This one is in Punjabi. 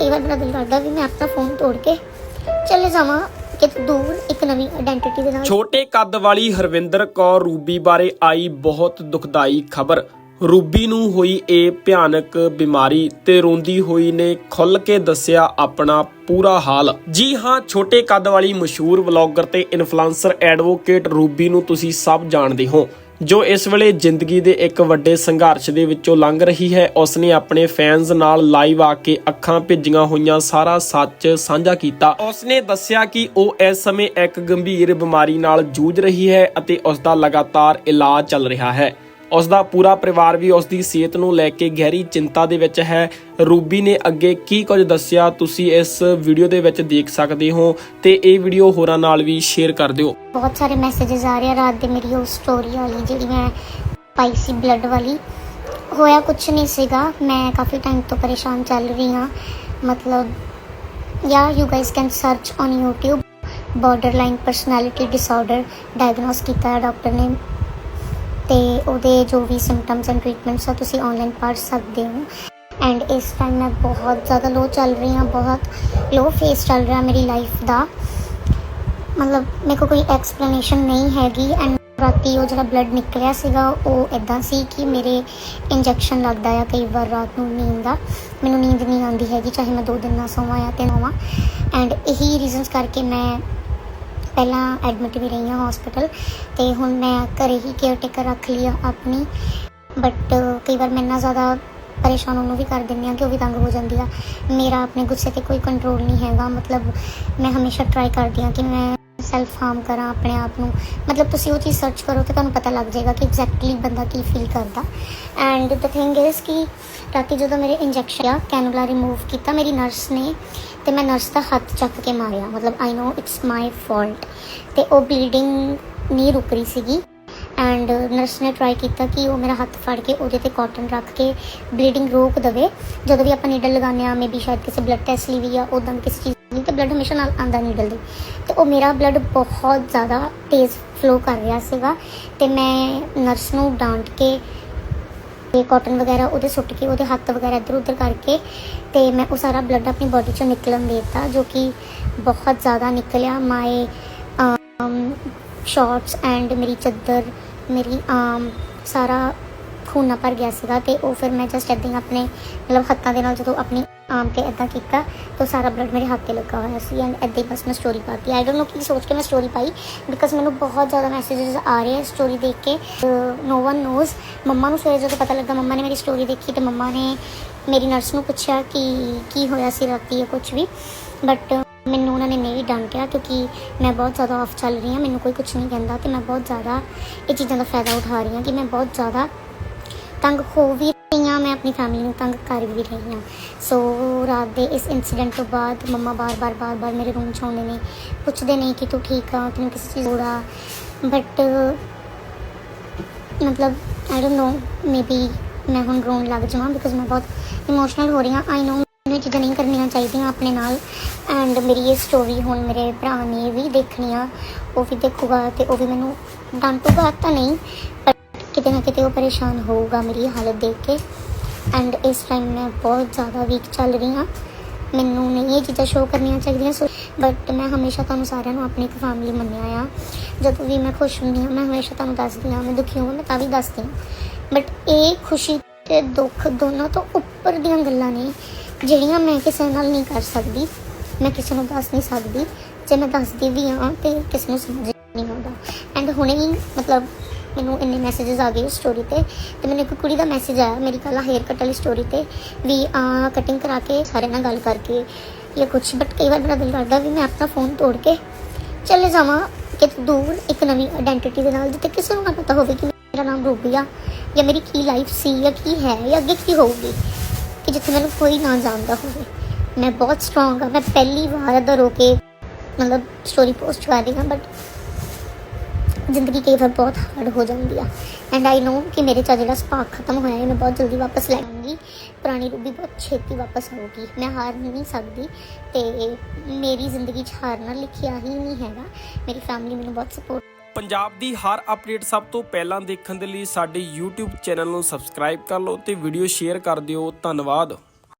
ਕਈ ਵਾਰ ਮੇਰਾ ਦਿਲ ਕਰਦਾ ਵੀ ਮੈਂ ਆਪਣਾ ਫੋਨ ਤੋੜ ਕੇ ਚਲੇ ਜਾਵਾਂ ਕਿਤੇ ਦੂਰ ਇੱਕ ਨਵੀਂ ਆਇਡੈਂਟੀਟੀ ਦੇ ਨਾਲ। ਛੋਟੇ ਕੱਦ ਵਾਲੀ ਹਰਵਿੰਦਰ ਕੌਰ ਰੂਬੀ ਬਾਰੇ ਆਈ ਬਹੁਤ ਦੁਖਦਾਈ ਖਬਰ। ਰੂਬੀ ਨੂੰ ਹੋਈ ਇਹ ਭਿਆਨਕ ਬਿਮਾਰੀ ਤੇ ਰੋਂਦੀ ਹੋਈ ਨੇ ਖੁੱਲ ਕੇ ਦੱਸਿਆ ਆਪਣਾ ਪੂਰਾ ਹਾਲ। ਜੀ ਹਾਂ, ਛੋਟੇ ਕੱਦ ਵਾਲੀ ਮਸ਼ਹੂਰ ਵਲੌਗਰ ਤੇ ਇਨਫਲੂਐਂਸਰ ਐਡਵੋਕੇਟ ਰੂਬੀ ਨੂੰ ਤੁਸੀਂ ਸਭ ਜਾਣਦੇ ਹੋ। ਜੋ ਇਸ ਵੇਲੇ ਜ਼ਿੰਦਗੀ ਦੇ ਇੱਕ ਵੱਡੇ ਸੰਘਰਸ਼ ਦੇ ਵਿੱਚੋਂ ਲੰਘ ਰਹੀ ਹੈ, ਉਸਨੇ ਆਪਣੇ ਫੈਨਸ ਨਾਲ ਲਾਈਵ ਆ ਕੇ ਅੱਖਾਂ ਭਿੱਜੀਆਂ ਹੋਈਆਂ, ਸਾਰਾ ਸੱਚ ਸਾਂਝਾ ਕੀਤਾ। ਉਸਨੇ ਦੱਸਿਆ ਕਿ ਉਹ ਇਸ ਸਮੇਂ ਇੱਕ ਗੰਭੀਰ ਬਿਮਾਰੀ ਨਾਲ ਜੂਝ ਰਹੀ ਹੈ ਅਤੇ ਉਸ ਦਾ ਲਗਾਤਾਰ ਇਲਾਜ ਚੱਲ ਰਿਹਾ ਹੈ। ਉਸ ਦਾ ਪੂਰਾ ਪਰਿਵਾਰ ਵੀ ਉਸ ਦੀ ਸਿਹਤ ਨੂੰ ਲੈ ਕੇ ਗਹਿਰੀ ਚਿੰਤਾ ਦੇ ਵਿੱਚ ਹੈ। ਰੂਬੀ ਨੇ ਅੱਗੇ ਕੀ ਕੁਝ ਦੱਸਿਆ, ਤੁਸੀਂ ਇਸ ਵੀਡੀਓ ਦੇ ਵਿੱਚ ਦੇਖ ਸਕਦੇ ਹੋ ਤੇ ਇਹ ਵੀਡੀਓ ਹੋਰਾਂ ਨਾਲ ਵੀ ਸ਼ੇਅਰ ਕਰ ਦਿਓ। ਬਹੁਤ ਸਾਰੇ ਮੈਸੇजेस ਆ ਰਹੇ ਆ, ਰਾਤ ਦੇ ਮੇਰੀ ਉਹ ਸਟੋਰੀ ਵਾਲੀ ਜਿਹੜੀ ਮੈਂ ਪਾਈ ਸੀ ਬਲੱਡ ਵਾਲੀ, ਹੋਇਆ ਕੁਝ ਨਹੀਂ ਸੀਗਾ। ਮੈਂ ਕਾਫੀ ਟਾਈਮ ਤੋਂ ਪਰੇਸ਼ਾਨ ਚੱਲ ਰਹੀ ਹਾਂ। ਮਤਲਬ yeah you guys can search on YouTube, borderline personality disorder diagnose ਕੀਤਾ ਡਾਕਟਰ ਨੇ। ਤੇ ਉਹਦੇ ਜੋ ਵੀ ਸਿੰਪਟਮਸ ਐਂਡ ਟ੍ਰੀਟਮੈਂਟਸ ਆ, ਤੁਸੀਂ ਆਨਲਾਈਨ ਪੜ੍ਹ ਸਕਦੇ ਹੋ। ਐਂਡ ਇਸ ਟਾਈਮ ਮੈਂ ਬਹੁਤ ਜ਼ਿਆਦਾ ਲੋ ਚੱਲ ਰਹੀ ਹਾਂ, ਬਹੁਤ ਲੋ ਫੇਸ ਚੱਲ ਰਿਹਾ ਮੇਰੀ ਲਾਈਫ ਦਾ। ਮਤਲਬ ਮੇਰੇ ਕੋਲ ਕੋਈ ਐਕਸਪਲੇਨੇਸ਼ਨ ਨਹੀਂ ਹੈਗੀ ਐਂਡ ਰਾਤੀ ਉਹ ਜਿਹੜਾ ਬਲੱਡ ਨਿਕਲਿਆ ਸੀਗਾ, ਉਹ ਇਦਾਂ ਸੀ ਕਿ ਮੇਰੇ ਇੰਜੈਕਸ਼ਨ ਲੱਗਦਾ ਆ ਕਈ ਵਾਰ ਰਾਤ ਨੂੰ ਨੀਂਦ ਦਾ। ਮੈਨੂੰ ਨੀਂਦ ਨਹੀਂ ਆਉਂਦੀ ਹੈਗੀ, ਚਾਹੇ ਮੈਂ ਦੋ ਦਿਨ ਨਾ ਸੋਵਾਂ ਜਾਂ ਤਿੰਨ ਹੋਵਾਂ ਐਂਡ ਇਹੀ ਰੀਜ਼ਨਸ ਕਰਕੇ ਮੈਂ ਪਹਿਲਾਂ ਐਡਮਿਟ ਵੀ ਰਹੀ ਹਾਂ ਹਸਪੀਟਲ ਤੇ ਹੁਣ ਮੈਂ ਘਰੇ ਹੀ ਕੇਅਰ ਟੇਕਰ ਰੱਖ ਲਈ ਆ ਆਪਣੀ। ਬਟ ਕਈ ਵਾਰ ਮੈਂ ਇੰਨਾ ਜ਼ਿਆਦਾ ਪਰੇਸ਼ਾਨ ਉਹਨੂੰ ਵੀ ਕਰ ਦਿੰਦੀ ਆ ਕਿ ਉਹ ਵੀ ਤੰਗ ਹੋ ਜਾਂਦੀ ਆ। ਮੇਰਾ ਆਪਣੇ ਗੁੱਸੇ ਤੇ ਕੋਈ ਕੰਟਰੋਲ ਨਹੀਂ ਹੈਗਾ। ਮਤਲਬ ਮੈਂ ਹਮੇਸ਼ਾ ਟਰਾਈ ਕਰਦੀ ਆ ਕਿ ਮੈਂ ਸੈਲਫ ਹਾਰਮ ਕਰਾਂ ਆਪਣੇ ਆਪ ਨੂੰ। ਮਤਲਬ ਤੁਸੀਂ ਉਹ ਚੀਜ਼ ਸਰਚ ਕਰੋ ਤੇ ਤੁਹਾਨੂੰ ਪਤਾ ਲੱਗ ਜਾਏਗਾ ਕਿ ਐਗਜ਼ੈਕਟਲੀ ਬੰਦਾ ਕੀ ਫੀਲ ਕਰਦਾ। ਐਂਡ ਦ ਥਿੰਗ ਇਜ਼ ਕਿ ਰਾਤੀ ਜਦੋਂ ਮੇਰੇ ਇੰਜੈਕਸ਼ਨ ਆ ਕੈਨੂਲਾ ਰਿਮੂਵ ਕੀਤਾ, ਮੇਰੀ ਨਰਸ ਨੇ ਤੇ ਮੈਂ ਨਰਸ ਦਾ ਹੱਥ ਚੱਕ ਕੇ ਮਾਰਿਆ। ਮਤਲਬ ਆਈ نو ਇਟਸ ਮਾਈ ਫਾਲਟ ਤੇ ਉਹ ਬਲੀਡਿੰਗ ਨਹੀਂ ਰੁਕ ਰਹੀ ਸੀਗੀ। ਐਂਡ ਨਰਸ ਨੇ ਟਰਾਈ ਕੀਤਾ ਕਿ ਉਹ ਮੇਰਾ ਹੱਥ ਫੜ ਕੇ ਉਹਦੇ ਤੇ ਕਾਟਨ ਰੱਖ ਕੇ ਬਲੀਡਿੰਗ ਰੋਕ ਦੇਵੇ। ਜਦੋਂ ਵੀ ਆਪਾਂ ਨੀਡਲ ਲਗਾਉਂਦੇ ਆ ਮੇਬੀ ਸ਼ਾਇਦ ਕਿਸੇ ਬਲੱਡ ਟੈਸਟ ਲਈ ਵੀ ਆ ਉਦਾਂ ਕਿਸੇ ਚੀਜ਼ ਬਲੱਡ ਹਮੇਸ਼ਾ ਨਾਲ ਆਂਦਾ ਨੀਡਲ ਦੇ ਤੇ ਉਹ ਮੇਰਾ ਬਲੱਡ ਬਹੁਤ ਜ਼ਿਆਦਾ ਤੇਜ਼ ਫਲੋ ਕਰ ਰਿਹਾ ਸੀਗਾ ਤੇ ਮੈਂ ਨਰਸ ਨੂੰ ਡਾਂਟ ਕੇ ਤੇ ਕਾਟਨ ਵਗੈਰਾ ਉਹਦੇ ਸੁੱਟ ਕੇ, ਉਹਦੇ ਹੱਥ ਵਗੈਰਾ ਇੱਧਰ ਉੱਧਰ ਕਰਕੇ ਤੇ ਮੈਂ ਉਹ ਸਾਰਾ ਬਲੱਡ ਆਪਣੀ ਬਾਡੀ ਚੋਂ ਨਿਕਲਣ ਦੇਤਾ, ਜੋ ਕਿ ਬਹੁਤ ਜ਼ਿਆਦਾ ਨਿਕਲਿਆ। ਮਾਏ ਸ਼ਾਰਟਸ ਐਂਡ ਮੇਰੀ ਚੱਦਰ, ਮੇਰੀ ਆਮ ਸਾਰਾ ਖੂਨ ਨਾਲ ਭਰ ਗਿਆ ਸੀਗਾ ਤੇ ਉਹ ਫਿਰ ਮੈਂ ਜਸਟ ਇਦਾਂ ਹੀ ਆਪਣੇ ਮਤਲਬ ਹੱਥਾਂ ਦੇ ਨਾਲ ਜਦੋਂ ਆਪਣੀ ਆਮ ਤੇ ਇਦਾਂ ਕੀਤਾ ਤਾਂ ਸਾਰਾ ਬਲੱਡ ਮੇਰੇ ਹੱਥ ਤੇ ਲੱਗਾ ਹੋਇਆ ਸੀ ਐਂਡ ਇਦਾਂ ਹੀ ਬਸ ਮੈਂ ਸਟੋਰੀ ਪਾਤੀ। ਆਈ ਡੋਨਟ ਨੋ ਕੀ ਸੋਚ ਕੇ ਮੈਂ ਸਟੋਰੀ ਪਾਈ ਬਿਕਾਜ਼ ਮੈਨੂੰ ਬਹੁਤ ਜ਼ਿਆਦਾ ਮੈਸੇजेस ਆ ਰਹੇ ਆ ਸਟੋਰੀ ਦੇਖ ਕੇ। ਨੋ ਵਨ ਨੋਜ਼ ਮੰਮਾ ਨੂੰ ਸਵੇਰੇ ਜਦੋਂ ਪਤਾ ਲੱਗਾ ਮੰਮਾ ਨੇ ਮੇਰੀ ਸਟੋਰੀ ਦੇਖੀ ਤੇ ਮੰਮਾ ਨੇ ਮੇਰੀ ਨਰਸ ਨੂੰ ਪੁੱਛਿਆ ਕਿ ਕੀ ਹੋਇਆ ਸੀ ਰਾਤੀ ਜਾਂ ਕੁਝ ਵੀ। ਬਟ ਮੈਨੂੰ ਉਹਨਾਂ ਨੇ ਨਹੀਂ ਡਾਂਟਿਆ ਕਿਉਂਕਿ ਮੈਂ ਬਹੁਤ ਜ਼ਿਆਦਾ ਆਫ ਚੱਲ ਰਹੀ ਹਾਂ, ਮੈਨੂੰ ਕੋਈ ਕੁਝ ਨਹੀਂ ਕਹਿੰਦਾ ਤੇ ਮੈਂ ਬਹੁਤ ਜ਼ਿਆਦਾ ਇਹ ਚੀਜ਼ਾਂ ਦਾ ਫਾਇਦਾ ਉਠਾ ਰਹੀ ਹਾਂ ਕਿ ਮੈਂ ਬਹੁਤ ਜ਼ਿਆਦਾ ਤੰਗ ਹੋ ਵੀ ਰਹੀ ਹਾਂ, ਮੈਂ ਆਪਣੀ ਫੈਮਿਲੀ ਨੂੰ ਤੰਗ ਕਰ ਵੀ ਰਹੀ ਹਾਂ। ਸੋ ਰਾਤ ਦੇ ਇਸ ਇਨਸੀਡੈਂਟ ਤੋਂ ਬਾਅਦ ਮੰਮਾ ਬਾਰ-ਬਾਰ ਬਾਰ-ਬਾਰ ਮੇਰੇ ਰੂਮ 'ਚ ਆਉਂਦੇ ਨੇ। ਪੁੱਛਦੇ ਨੇ ਕਿ ਤੂੰ ਠੀਕ ਆ, ਤੈਨੂੰ ਕਿਸੇ ਚੀਜ਼ ਹੋੜਾ ਬਟ ਮਤਲਬ ਆਈ ਡੋਨਟ ਨੋ ਮੇਬੀ ਮੈਂ ਹੁਣ ਰੋਣ ਲੱਗ ਜਾਵਾਂ ਬਿਕਾਜ਼ ਮੈਂ ਬਹੁਤ ਇਮੋਸ਼ਨਲ ਹੋ ਰਹੀ ਹਾਂ। ਆਈ ਨੋ ਮੈਨੂੰ ਇਹ ਚੀਜ਼ਾਂ ਨਹੀਂ ਕਰਨੀਆਂ ਚਾਹੀਦੀਆਂ ਆਪਣੇ ਨਾਲ। ਐਂਡ ਮੇਰੀ ਇਹ ਸਟੋਰੀ ਹੁਣ ਮੇਰੇ ਭਰਾ ਨੇ ਵੀ ਦੇਖਣੀ ਆ। ਉਹ ਵੀ ਦੇਖੂਗਾ ਤੇ ਉਹ ਵੀ ਮੈਨੂੰ ਡਾਂਟੂਗਾ ਤਾਂ ਨਹੀਂ ਪਰ ਕਿਤੇ ਨਾ ਕਿਤੇ ਉਹ ਪਰੇਸ਼ਾਨ ਹੋਊਗਾ ਮੇਰੀ ਹਾਲਤ ਦੇਖ ਕੇ। ਐਂਡ ਇਸ ਟਾਈਮ ਮੈਂ ਬਹੁਤ ਜ਼ਿਆਦਾ ਵੀਕ ਚੱਲ ਰਹੀ ਹਾਂ। ਮੈਨੂੰ ਨਹੀਂ ਇਹ ਚੀਜ਼ਾਂ ਸ਼ੋਅ ਕਰਨੀਆਂ ਚਾਹੀਦੀਆਂ। ਸੋ ਬਟ ਮੈਂ ਹਮੇਸ਼ਾ ਤੁਹਾਨੂੰ ਸਾਰਿਆਂ ਨੂੰ ਆਪਣੀ ਇੱਕ ਫੈਮਿਲੀ ਮੰਨਿਆ ਆ। ਜਦੋਂ ਵੀ ਮੈਂ ਖੁਸ਼ ਹੁੰਦੀ ਹਾਂ, ਮੈਂ ਹਮੇਸ਼ਾ ਤੁਹਾਨੂੰ ਦੱਸਦੀ ਹਾਂ, ਮੈਂ ਦੁਖੀ ਹਾਂ ਮੈਂ ਤਾਂ ਵੀ ਦੱਸਦੀ ਹਾਂ। ਬਟ ਇਹ ਖੁਸ਼ੀ ਤੇ ਦੁੱਖ ਦੋਨੋਂ ਤੋਂ ਉੱਪਰ ਦੀਆਂ ਗੱਲਾਂ ਨੇ, ਜਿਹੜੀਆਂ ਮੈਂ ਕਿਸੇ ਨਾਲ ਨਹੀਂ ਕਰ ਸਕਦੀ। ਮੈਂ ਕਿਸੇ ਨੂੰ ਦੱਸ ਨਹੀਂ ਸਕਦੀ। ਜੇ ਮੈਂ ਦੱਸਦੀ ਵੀ ਹਾਂ ਤੇ ਕਿਸੇ ਨੂੰ ਸਮਝ ਨਹੀਂ ਆਉਂਦਾ। ਐਂਡ ਹੁਣੇ ਹੀ ਮਤਲਬ ਮੈਨੂੰ ਇੰਨੇ ਮੈਸੇजेस ਆ ਗਏ ਸਟੋਰੀ ਤੇ ਤੇ ਮੈਨੂੰ ਇੱਕ ਕੁੜੀ ਦਾ ਮੈਸੇਜ ਆਇਆ ਮੇਰੀ ਕੱਲ ਹੇਅਰ ਕੱਟ ਵਾਲੀ ਸਟੋਰੀ ਤੇ ਵੀ, ਆ ਕਟਿੰਗ ਕਰਾ ਕੇ ਸਾਰਿਆਂ ਨਾਲ ਗੱਲ ਕਰਕੇ ਜਾਂ ਕੁਝ ਬਟ ਕਈ ਵਾਰ ਮੇਰਾ ਦਿਲ ਕਰਦਾ ਵੀ ਮੈਂ ਆਪਣਾ ਫੋਨ ਤੋੜ ਕੇ ਚਲੇ ਜਾਵਾਂ ਕਿਤੇ ਦੂਰ ਇੱਕ ਨਵੀਂ ਆਇਡੈਂਟੀਟੀ ਦੇ ਨਾਲ, ਜਿੱਥੇ ਕਿਸੇ ਨੂੰ ਨਾ ਪਤਾ ਹੋਵੇ ਕਿ ਮੇਰਾ ਨਾਮ ਰੂਬੀਆ ਜਾਂ ਮੇਰੀ ਕੀ ਲਾਈਫ ਸੀ ਜਾਂ ਕੀ ਹੈ ਜਾਂ ਅੱਗੇ ਕੀ ਹੋਊਗੀ, ਕਿ ਜਿੱਥੇ ਮੈਨੂੰ ਕੋਈ ਨਾ ਜਾਣਦਾ ਹੋਵੇ। ਮੈਂ ਬਹੁਤ ਸਟਰੋਂਗ ਹਾਂ ਮੈਂ ਪਹਿਲੀ ਵਾਰ ਇੱਧਰ ਰੋ ਕੇ ਮਤਲਬ ਸਟੋਰੀ ਪੋਸਟ ਕਰ ਰਹੀ ਹਾਂ ਬਟ ਜ਼ਿੰਦਗੀ ਕਈ ਵਾਰ ਬਹੁਤ ਹਾਰਡ ਹੋ ਜਾਂਦੀ ਆ। ਐਂਡ ਆਈ ਨੋ ਕਿ ਮੇਰੇ ਚ ਆ ਜਿਹੜਾ ਸਪਾਰਕ ਖਤਮ ਹੋਇਆ ਹੈ, ਮੈਂ ਬਹੁਤ ਜਲਦੀ ਵਾਪਸ ਲੈ ਆਉਂਗੀ ਪੁਰਾਣੀ ਰੂਬੀ ਬਹੁਤ ਛੇਤੀ ਵਾਪਸ ਆਊਗੀ। ਮੈਂ ਹਾਰ ਨਹੀਂ ਸਕਦੀ ਤੇ ਮੇਰੀ ਜ਼ਿੰਦਗੀ 'ਚ ਹਾਰਨਾ ਲਿਖਿਆ ਹੀ ਨਹੀਂ ਹੈਗਾ। ਮੇਰੀ ਫੈਮਿਲੀ ਮੈਨੂੰ ਬਹੁਤ ਸਪੋਰਟ ਪੰਜਾਬ ਦੀ ਹਰ ਅਪਡੇਟ ਸਭ ਤੋਂ ਪਹਿਲਾਂ ਦੇਖਣ ਦੇ ਲਈ ਸਾਡੇ YouTube ਚੈਨਲ ਨੂੰ ਸਬਸਕ੍ਰਾਈਬ ਕਰ ਲਓ ਤੇ ਵੀਡੀਓ ਸ਼ੇਅਰ ਕਰ ਦਿਓ। ਧੰਨਵਾਦ।